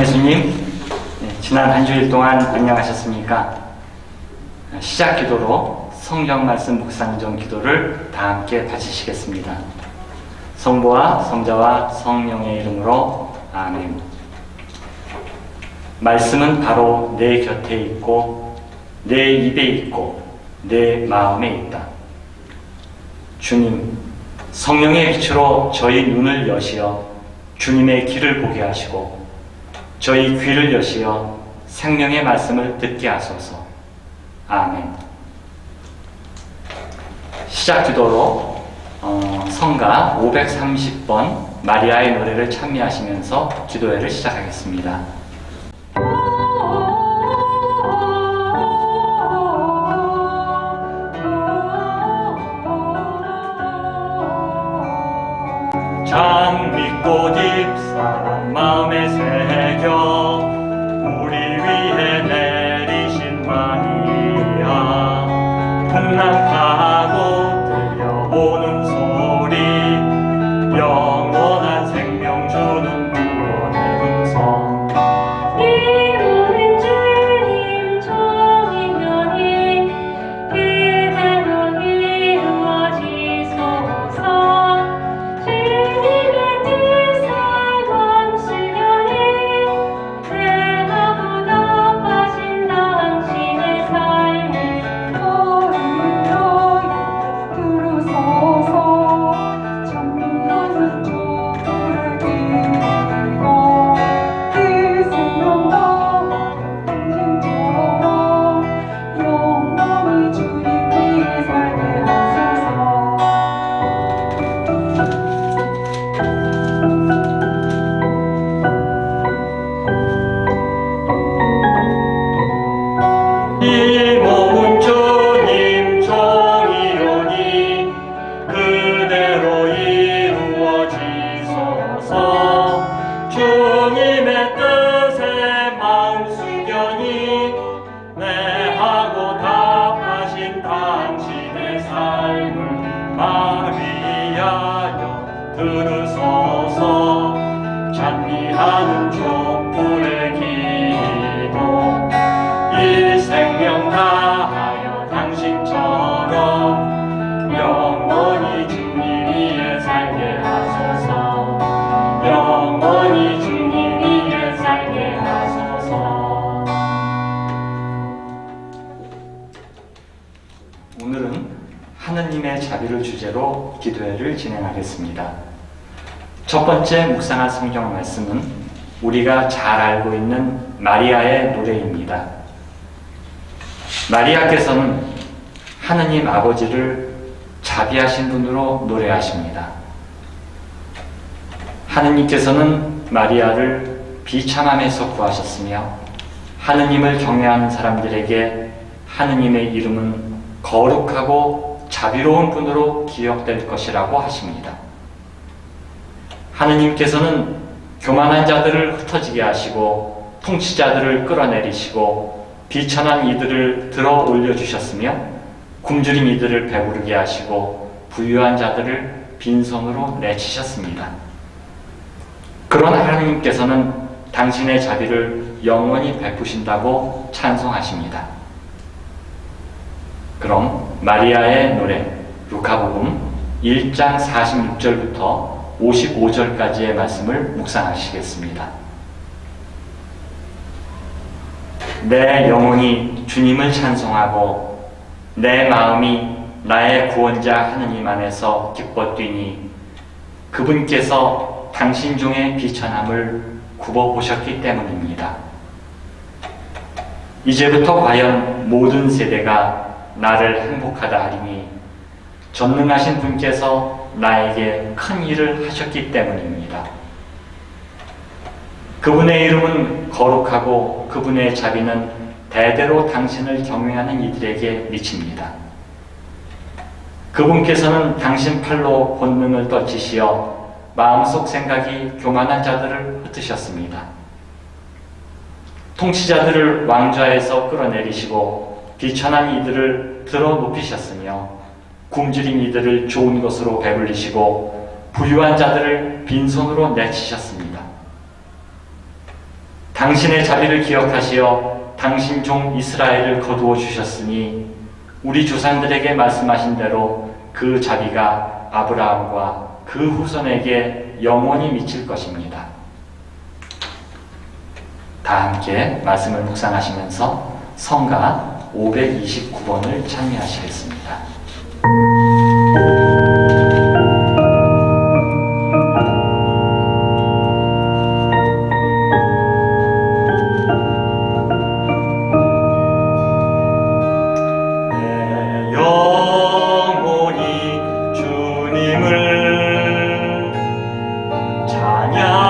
예수님, 네, 지난 한 주일 동안 안녕하셨습니까? 시작 기도로 성경 말씀 묵상정 기도를 다 함께 바치시겠습니다. 성부와 성자와 성령의 이름으로 아멘. 말씀은 바로 내 곁에 있고 내 입에 있고 내 마음에 있다. 주님, 성령의 빛으로 저희 눈을 여시어 주님의 길을 보게 하시고 저희 귀를 여시어 생명의 말씀을 듣게 하소서. 아멘. 시작 기도로 어, 성가 530번 마리아의 노래를 찬미하시면서 기도회를 시작하겠습니다. 장미꽃 잎사랑 새 들으소서 찬미하는 족불의 기도. 이 생명 다하여 당신처럼 영원히 주님 위에 살게 하소서. 영원히 주님 위에 살게 하소서. 오늘은 하느님의 자비를 주제로 기도회를 진행하겠습니다. 첫 번째 묵상할 성경 말씀은 우리가 잘 알고 있는 마리아의 노래입니다. 마리아께서는 하느님 아버지를 자비하신 분으로 노래하십니다. 하느님께서는 마리아를 비참함에서 구하셨으며 하느님을 경외하는 사람들에게 하느님의 이름은 거룩하고 자비로운 분으로 기억될 것이라고 하십니다. 하느님께서는 교만한 자들을 흩어지게 하시고 통치자들을 끌어내리시고 비천한 이들을 들어 올려주셨으며 굶주린 이들을 배부르게 하시고 부유한 자들을 빈손으로 내치셨습니다. 그런 하나님께서는 당신의 자비를 영원히 베푸신다고 찬송하십니다. 그럼 마리아의 노래 루카복음 1장 46절부터 55절까지의 말씀을 묵상하시겠습니다. 내 영혼이 주님을 찬송하고 내 마음이 나의 구원자 하느님 안에서 기뻐 뛰니 그분께서 당신 중의 비천함을 굽어 보셨기 때문입니다. 이제부터 과연 모든 세대가 나를 행복하다 하리니 전능하신 분께서 나에게 큰 일을 하셨기 때문입니다. 그분의 이름은 거룩하고 그분의 자비는 대대로 당신을 경외하는 이들에게 미칩니다. 그분께서는 당신 팔로 권능을 떨치시어 마음속 생각이 교만한 자들을 흩으셨습니다. 통치자들을 왕좌에서 끌어내리시고 비천한 이들을 들어 높이셨으며 굶주린 이들을 좋은 것으로 배불리시고 부유한 자들을 빈손으로 내치셨습니다. 당신의 자비를 기억하시어 당신 종 이스라엘을 거두어 주셨으니 우리 조상들에게 말씀하신 대로 그 자비가 아브라함과 그 후손에게 영원히 미칠 것입니다. 다 함께 말씀을 묵상하시면서 성가 529번을 찬미하시겠습니다. 내 영혼이 주님을 찬양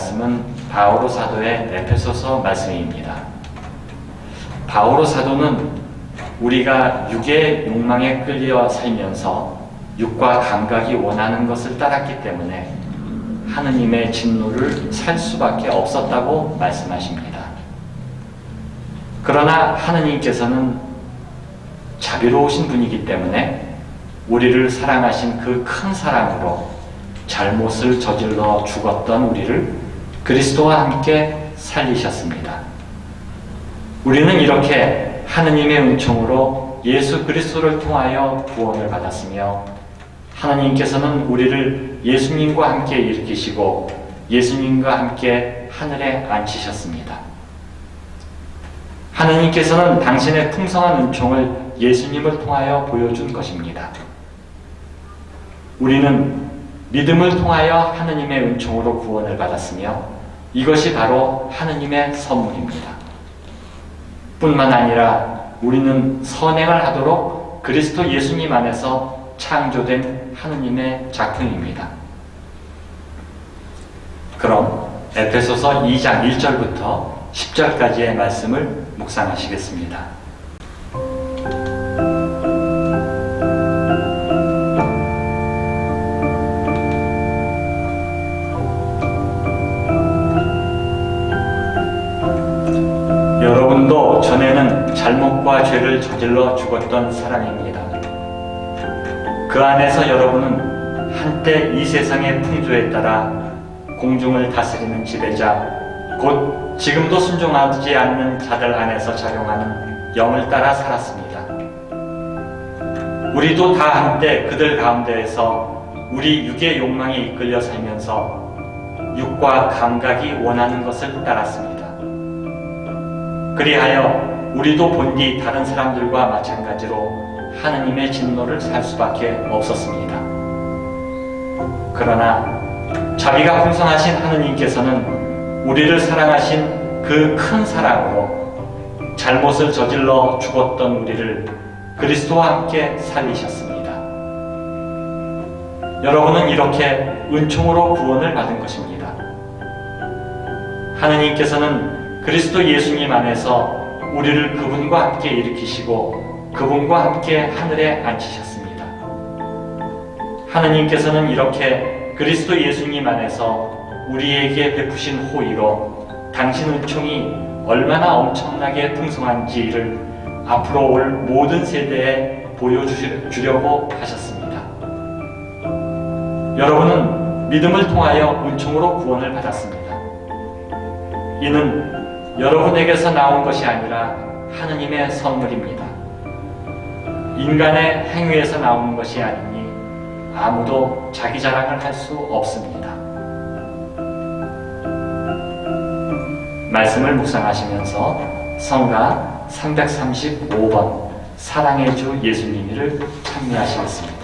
말씀은 바오로 사도의 에페소서 말씀입니다. 바오로 사도는 우리가 육의 욕망에 끌려 살면서 육과 감각이 원하는 것을 따랐기 때문에 하느님의 진노를 살 수밖에 없었다고 말씀하십니다. 그러나 하느님께서는 자비로우신 분이기 때문에 우리를 사랑하신 그 큰 사랑으로 잘못을 저질러 죽었던 우리를 그리스도와 함께 살리셨습니다. 우리는 이렇게 하느님의 은총으로 예수 그리스도를 통하여 구원을 받았으며 하나님께서는 우리를 예수님과 함께 일으키시고 예수님과 함께 하늘에 앉히셨습니다. 하나님께서는 당신의 풍성한 은총을 예수님을 통하여 보여준 것입니다. 우리는 믿음을 통하여 하느님의 은총으로 구원을 받았으며 이것이 바로 하느님의 선물입니다. 뿐만 아니라 우리는 선행을 하도록 그리스도 예수님 안에서 창조된 하느님의 작품입니다. 그럼 에페소서 2장 1절부터 10절까지의 말씀을 묵상하시겠습니다. 잘못과 죄를 저질러 죽었던 사람입니다. 그 안에서 여러분은 한때 이 세상의 풍조에 따라 공중을 다스리는 지배자, 곧 지금도 순종하지 않는 자들 안에서 작용하는 영을 따라 살았습니다. 우리도 다 한때 그들 가운데에서 우리 육의 욕망에 이끌려 살면서 육과 감각이 원하는 것을 따랐습니다. 그리하여 우리도 본디 다른 사람들과 마찬가지로 하느님의 진노를 살 수밖에 없었습니다. 그러나 자비가 풍성하신 하느님께서는 우리를 사랑하신 그 큰 사랑으로 잘못을 저질러 죽었던 우리를 그리스도와 함께 살리셨습니다. 여러분은 이렇게 은총으로 구원을 받은 것입니다. 하느님께서는 그리스도 예수님 안에서 우리를 그분과 함께 일으키시고 그분과 함께 하늘에 앉히셨습니다. 하느님께서는 이렇게 그리스도 예수님 안에서 우리에게 베푸신 호의로 당신 은총이 얼마나 엄청나게 풍성한지를 앞으로 올 모든 세대에 보여주려고 하셨습니다. 여러분은 믿음을 통하여 은총으로 구원을 받았습니다. 이는 여러분에게서 나온 것이 아니라 하느님의 선물입니다. 인간의 행위에서 나오는 것이 아니니 아무도 자기 자랑을 할 수 없습니다. 말씀을 묵상하시면서 성가 335번 사랑의 주 예수님이를 찬미하시겠습니다.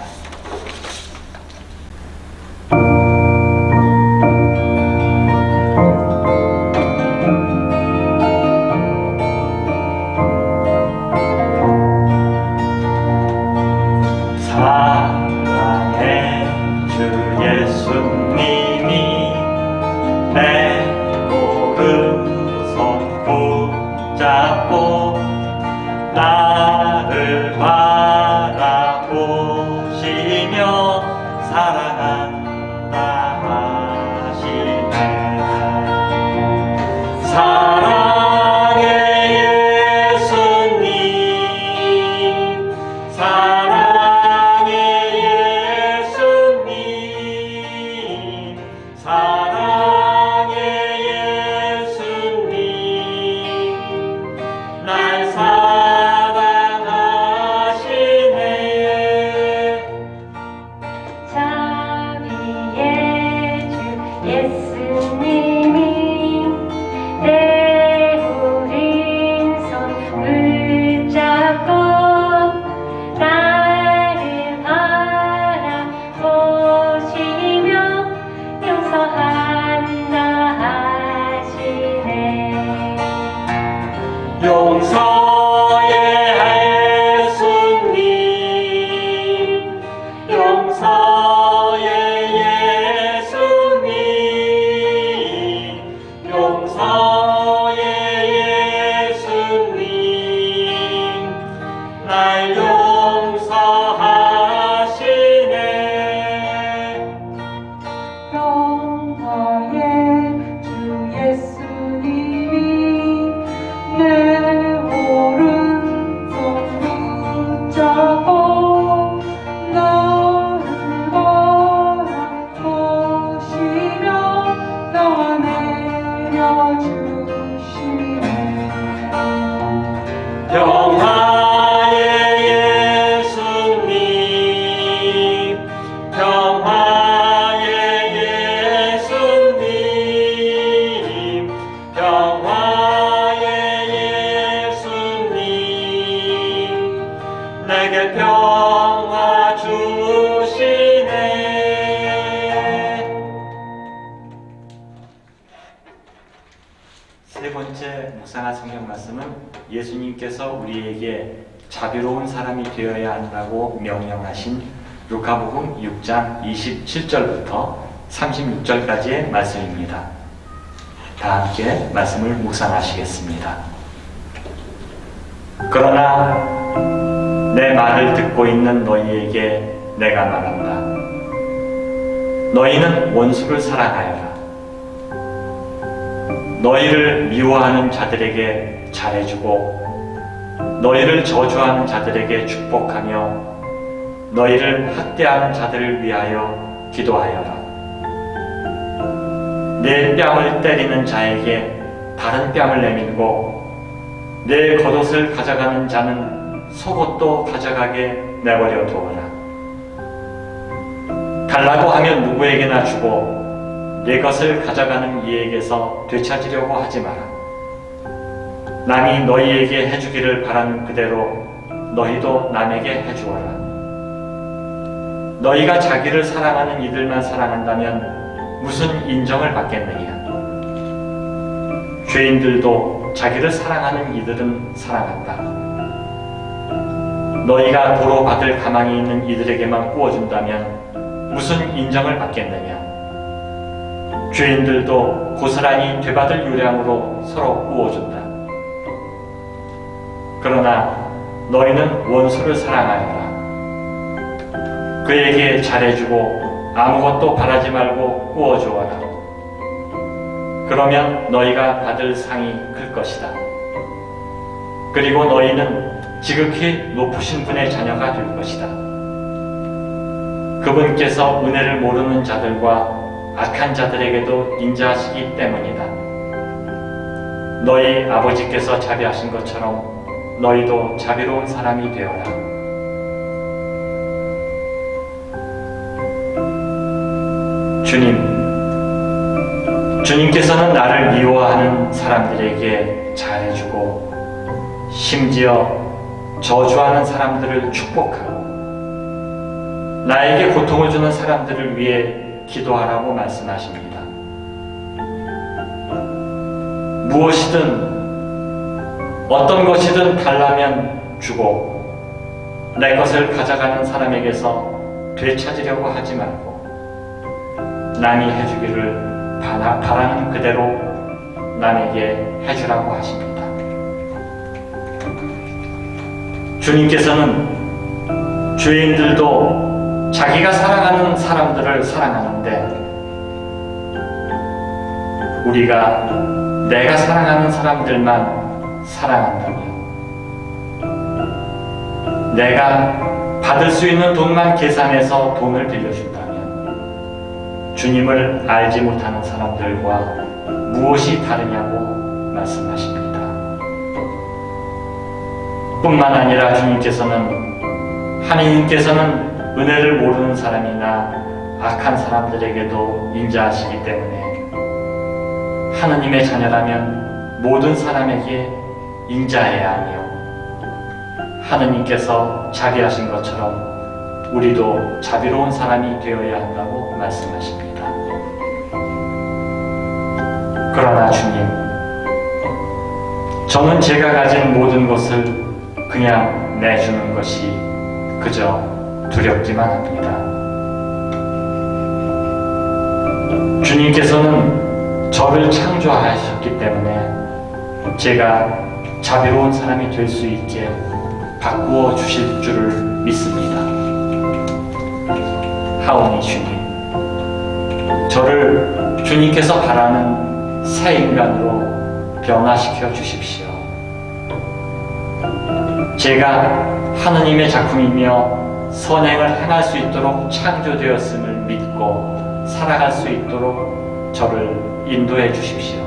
우리에게 자비로운 사람이 되어야 한다고 명령하신 루카복음 6장 27절부터 36절까지의 말씀입니다. 다 함께 말씀을 묵상하시겠습니다. 그러나 내 말을 듣고 있는 너희에게 내가 말한다. 너희는 원수를 사랑하여라. 너희를 미워하는 자들에게 잘해주고 너희를 저주하는 자들에게 축복하며 너희를 학대하는 자들을 위하여 기도하여라. 내 뺨을 때리는 자에게 다른 뺨을 내밀고 내 겉옷을 가져가는 자는 속옷도 가져가게 내버려 두어라. 달라고 하면 누구에게나 주고 내 것을 가져가는 이에게서 되찾으려고 하지 마라. 남이 너희에게 해주기를 바라는 그대로 너희도 남에게 해주어라. 너희가 자기를 사랑하는 이들만 사랑한다면 무슨 인정을 받겠느냐? 죄인들도 자기를 사랑하는 이들은 사랑한다. 너희가 도로 받을 가망이 있는 이들에게만 구워준다면 무슨 인정을 받겠느냐? 죄인들도 고스란히 되받을 유량으로 서로 구워준다. 그러나 너희는 원수를 사랑하여라. 그에게 잘해주고 아무것도 바라지 말고 구워주어라. 그러면 너희가 받을 상이 클 것이다. 그리고 너희는 지극히 높으신 분의 자녀가 될 것이다. 그분께서 은혜를 모르는 자들과 악한 자들에게도 인자하시기 때문이다. 너희 아버지께서 자비하신 것처럼 너희도 자비로운 사람이 되어라. 주님, 주님께서는 나를 미워하는 사람들에게 잘해주고 심지어 저주하는 사람들을 축복하고 나에게 고통을 주는 사람들을 위해 기도하라고 말씀하십니다. 무엇이든 어떤 것이든 달라면 주고 내 것을 가져가는 사람에게서 되찾으려고 하지 말고 남이 해주기를 바라, 바라는 그대로 남에게 해주라고 하십니다. 주님께서는 죄인들도 자기가 사랑하는 사람들을 사랑하는데 우리가 내가 사랑하는 사람들만 사랑한다면 내가 받을 수 있는 돈만 계산해서 돈을 빌려준다면 주님을 알지 못하는 사람들과 무엇이 다르냐고 말씀하십니다. 뿐만 아니라 주님께서는 하나님께서는 은혜를 모르는 사람이나 악한 사람들에게도 인자하시기 때문에 하나님의 자녀라면 모든 사람에게 인자해야 하며 하느님께서 자비하신 것처럼 우리도 자비로운 사람이 되어야 한다고 말씀하십니다. 그러나 주님, 저는 제가 가진 모든 것을 그냥 내주는 것이 그저 두렵기만 합니다. 주님께서는 저를 창조하셨기 때문에 제가 자비로운 사람이 될 수 있게 바꾸어 주실 줄을 믿습니다. 하오니 주님, 저를 주님께서 바라는 새 인간으로 변화시켜 주십시오. 제가 하느님의 작품이며 선행을 행할 수 있도록 창조되었음을 믿고 살아갈 수 있도록 저를 인도해 주십시오.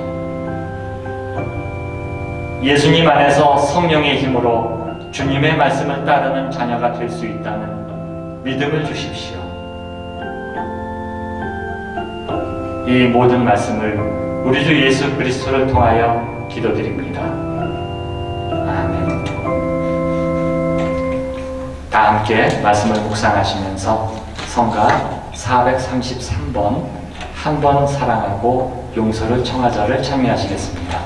예수님 안에서 성령의 힘으로 주님의 말씀을 따르는 자녀가 될 수 있다는 믿음을 주십시오. 이 모든 말씀을 우리 주 예수 그리스도를 통하여 기도드립니다. 아멘. 다 함께 말씀을 묵상하시면서 성가 433번 한 번 사랑하고 용서를 청하자를 참여하시겠습니다.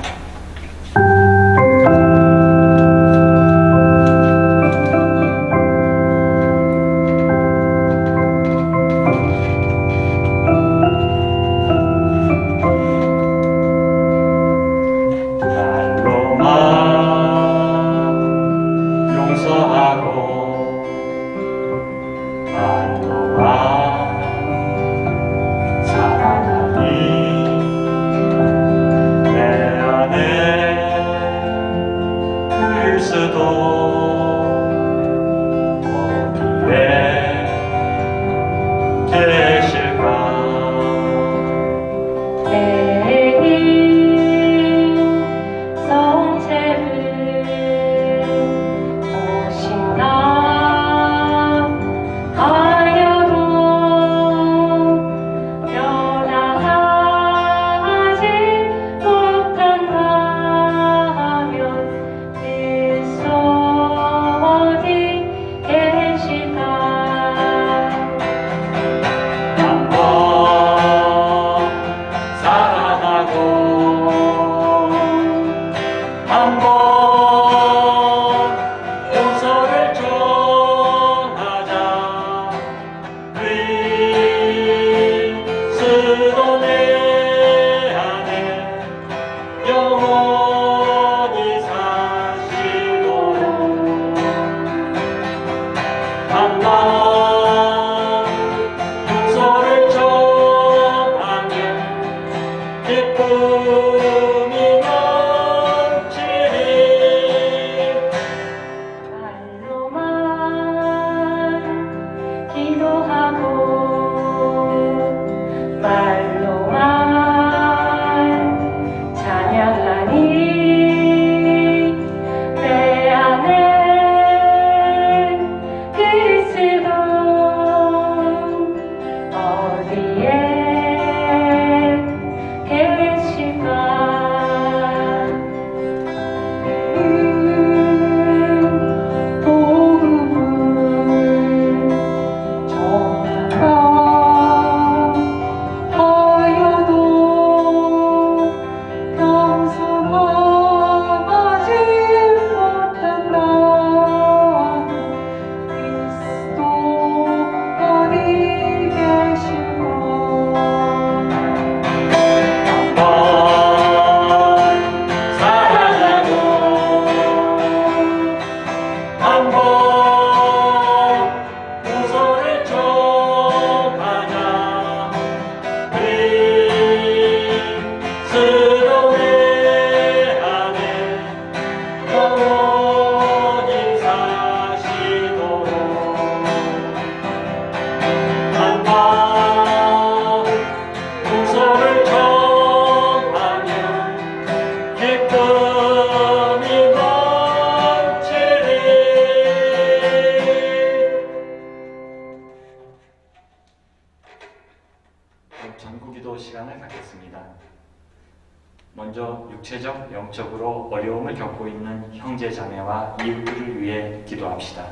이웃들을 위해 기도합시다.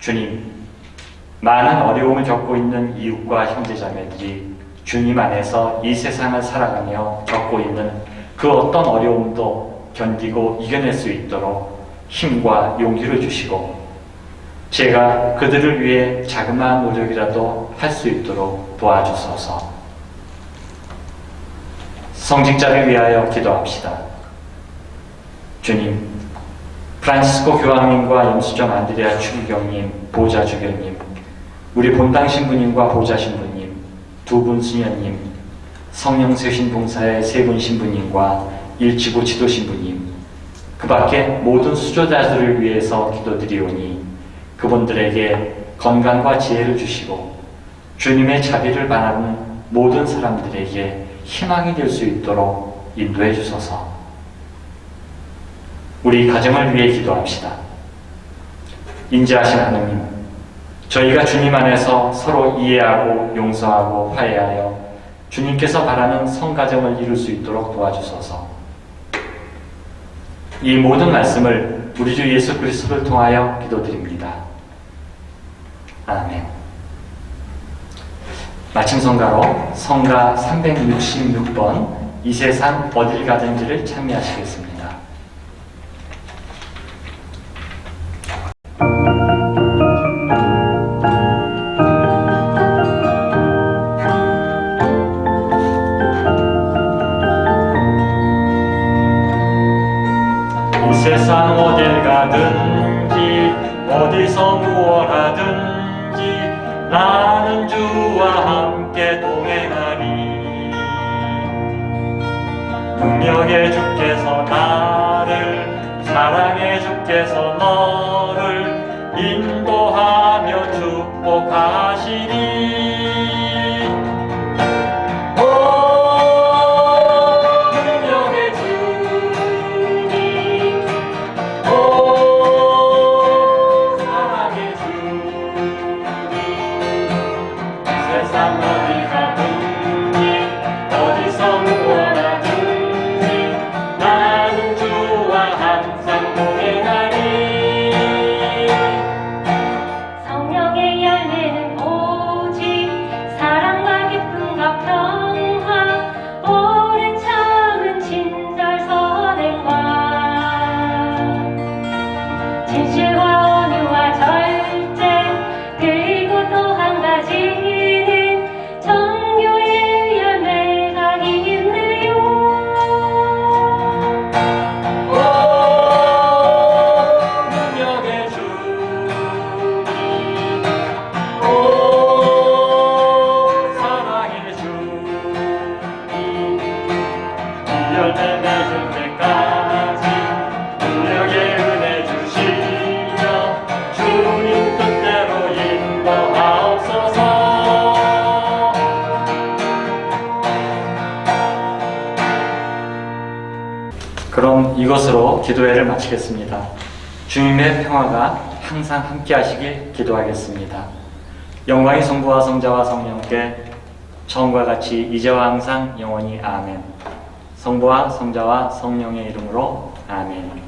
주님, 많은 어려움을 겪고 있는 이웃과 형제 자매들이 주님 안에서 이 세상을 살아가며 겪고 있는 그 어떤 어려움도 견디고 이겨낼 수 있도록 힘과 용기를 주시고 제가 그들을 위해 자그마한 노력이라도 할 수 있도록 도와주소서. 성직자를 위하여 기도합시다. 주님, 프란시스코 교황님과 염수정 안드레아 추기경님, 보좌 주교님, 우리 본당 신부님과 보좌 신부님, 두 분 수녀님, 성령 쇄신 봉사의 세 분 신부님과 일치고 지도 신부님, 그 밖에 모든 수조자들을 위해서 기도드리오니 그분들에게 건강과 지혜를 주시고 주님의 자비를 바라는 모든 사람들에게 희망이 될 수 있도록 인도해 주소서. 우리 가정을 위해 기도합시다. 인지하신 하나님, 저희가 주님 안에서 서로 이해하고 용서하고 화해하여 주님께서 바라는 성가정을 이룰 수 있도록 도와주소서. 이 모든 말씀을 우리 주 예수 그리스도를 통하여 기도드립니다. 아멘. 마침 성가로 성가 366번 이 세상 어딜 가든지를 참여하시겠습니다. 항상 함께 하시길 기도하겠습니다. 영광이 성부와 성자와 성령께 처음과 같이 이제와 항상 영원히 아멘. 성부와 성자와 성령의 이름으로 아멘.